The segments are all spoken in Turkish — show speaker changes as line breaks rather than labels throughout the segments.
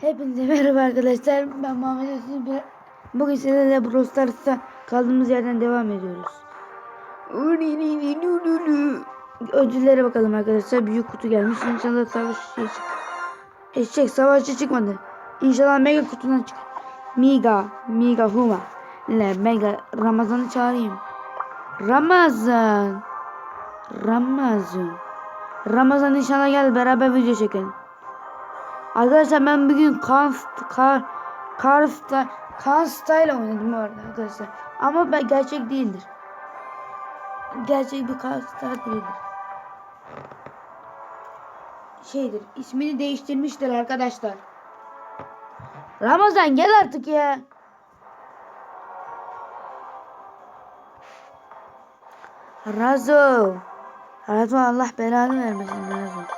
Hepinize merhaba arkadaşlar. Ben Muhammed Özgür. Bir- Bugün sizlerle Brawl Stars'ta kaldığımız yerden devam ediyoruz. Ödüllere bakalım arkadaşlar. Büyük kutu gelmiş. İnşallah savaşçı çık. Eşek savaşçı çıkmadı. İnşallah mega kutudan çık. Miga, Miga Huma. Le Mega Ramazan'ı çağırayım. Ramazan. Ramazan. Ramazan inşallah gel beraber video çekelim. Arkadaşlar ben bugün Karst Kar Karsta ile oynadım bu arada arkadaşlar. Ama ben gerçek değildir. Gerçek bir Karsta değildir. Şeydir. ismini değiştirmiştir arkadaşlar. Ramazan gel artık ya. Razo. Razo Allah belanı vermesin Razo.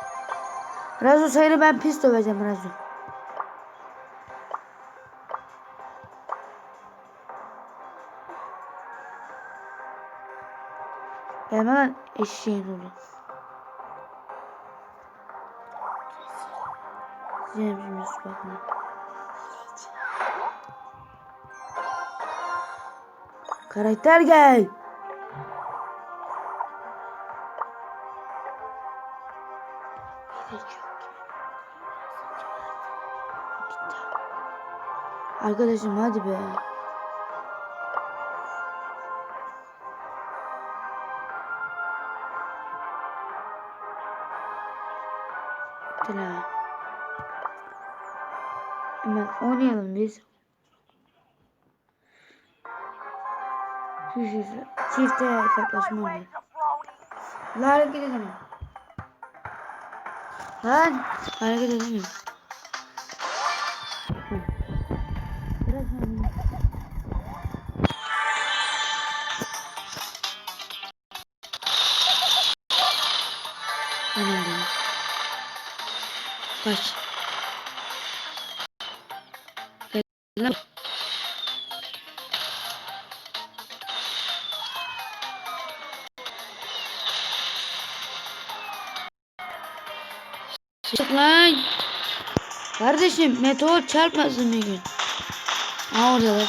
Razu seni ben pis döveceğim Razu. Gelme lan eşeğin oğlu. Zeynep şimdi bakma. Karakter gel. Arkadaşım hadi be. Tela. Hemen oynayalım biz. Çifte hesaplaşma oynayalım. Lan hareket edemem. Lan hareket edemiyorum. Çık lan. Kardeşim meteor çarpmasın bir gün. Aa orada var.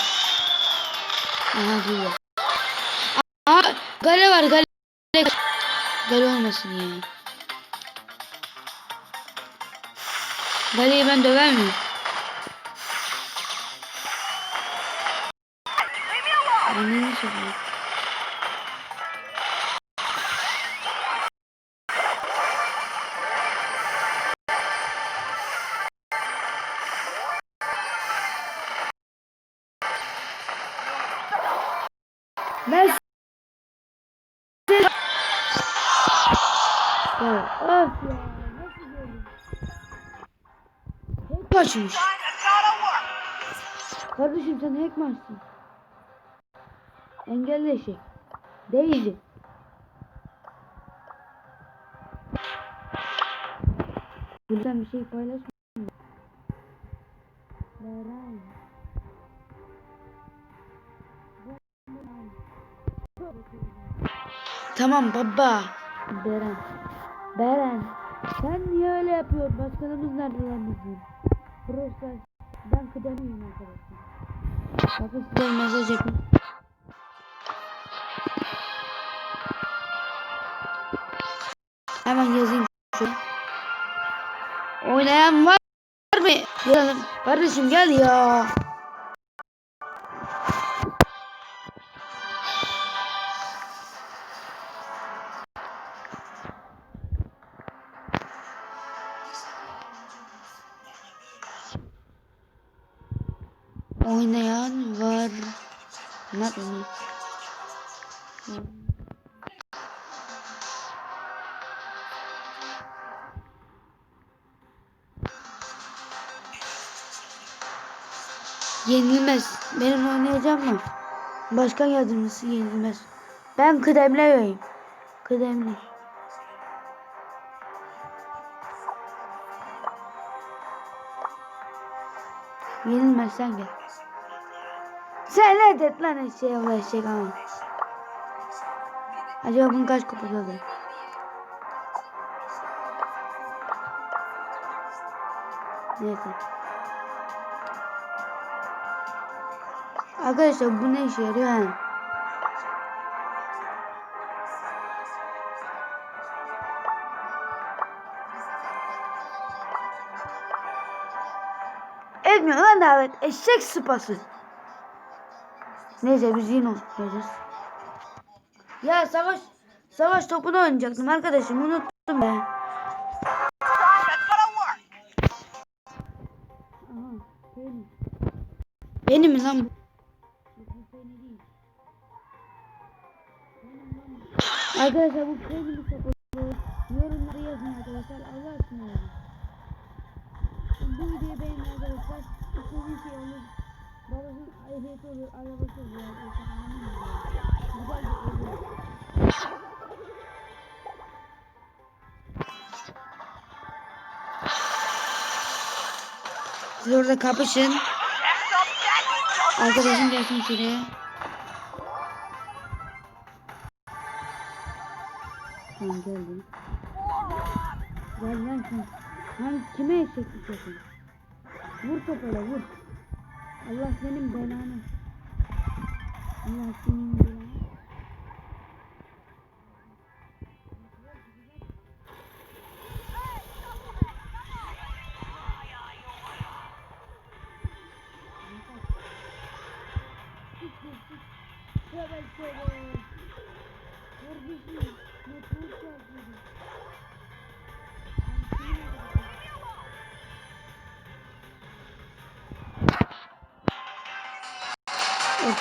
Aha duyuyor. Aa gale var gale. Gale olmasın ya. Galeyi ben döver miyim? Messi. Ya of ya. Hack açmış. Kardeşim sen hack mi açtın? Engelli eşek. Değildi. Buradan bir şey paylaşma. Tamam baba. Beren. Beren. Sen niye öyle yapıyorsun? Başkanımız nerede yani bizim? Prosper. Ben kıdemliyim arkadaşlar. Bakın size mesaj yapayım. Hemen yazayım şöyle. Oynayan var mı? Yazalım. Kardeşim gel ya. Yenilmez. Benim oynayacağım mı? Başkan yardımcısı yenilmez. Ben kıdemliyim. Kıdemli. Yenilmez sen gel. Sen ne det lan eşeğe eşek ama. Acaba bunun kaç kupası alır? Neyse. Arkadaşlar bu ne işe yarıyor? ha? Etmiyor lan davet. Eşek sıpası. Neyse biz yine oynayacağız. Ya savaş savaş topunu oynayacaktım arkadaşım unuttum be. Benim mi lan bu? Arkadaşlar bu benim mi sokuyor? Yorumlara yazın arkadaşlar. Allah aşkına yazın. Bu videoyu beğenin arkadaşlar. İstediği şey olur. Babasının ehliyeti olur, arabası olur. Güzel bir olur. Siz orada kapışın. Arkadaşım gelsin şuraya. Tamam geldim. Gel lan sen. Lan kime eşek tutuyorsun? Vur topala vur. Allah senin belanı. Allah senin belanı.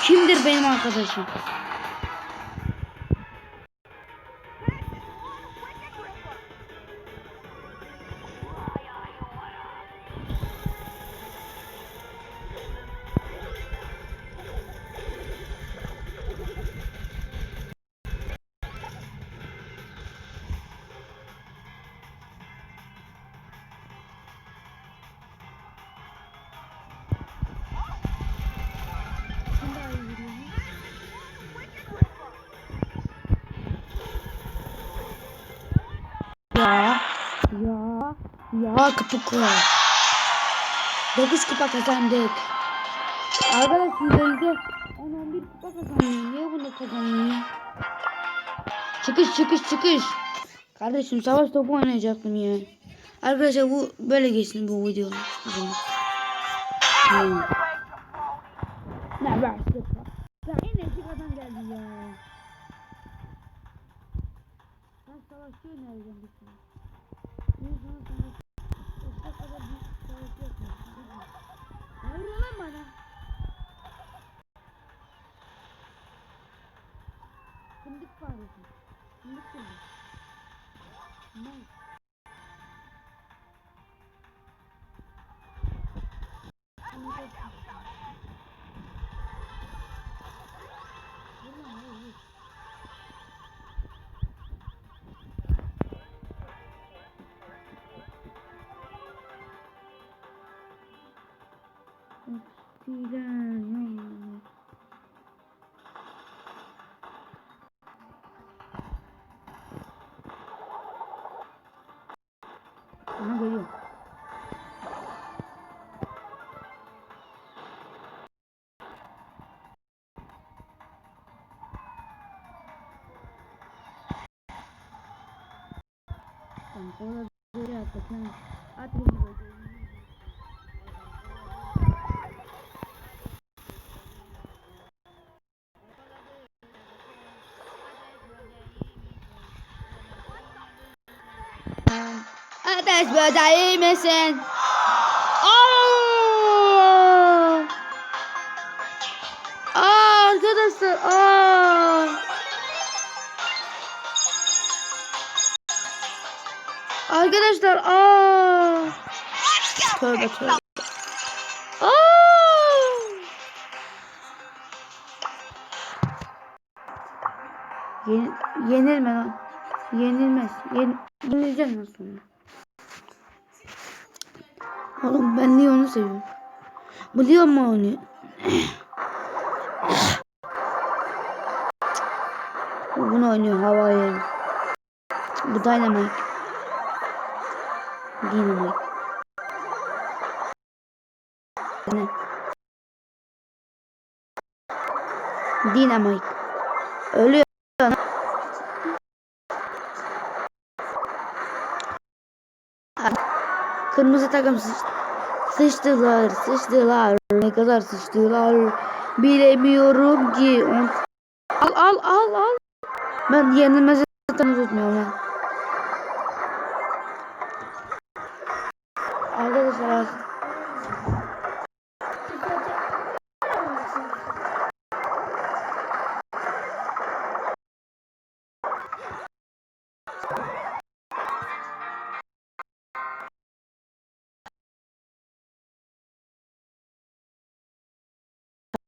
Kimdir benim arkadaşım? Ya, ya, ya kapıkla. 9 kupa kazandık. Arkadaşlar önce 11 kupa kazanıyor. Niye bunu kazanmıyor? Çıkış çıkış çıkış. Kardeşim savaş topu oynayacaktım ya. Arkadaşlar bu böyle geçsin bu video. Hmm. Ne? Ya yine iki adam geldi ya. Savaşçı oynayacağım bir tane. Bir zaman savaş. O kadar büyük savaş yok mu? Ne vuruyor lan bana? Fındık faresi. Fındık fındık. Ne? Ya. Aha geliyor. Tamam, orada böyle atacağım. At böyle. Ateş böceği misin? Aa! Aa, arkadaşlar. Aa! Arkadaşlar. Aa! Tövbe tövbe. Aa! Yen yenilme lan. Yenilmez. Yen yenileceğiz nasıl sonra. Oğlum ben Leon'u seviyorum. Bu Leon mu oynuyor? Bu Bunu oynuyor havaya. Bu Dynamite. Dynamite. Ne? Dynamite. Ölüyor. Kırmızı takım sıç- sıçtılar, sıçtılar. Ne kadar sıçtılar bilemiyorum ki. Al al al al. Ben yenilmezi zaten tutmuyorum ha. Arkadaşlar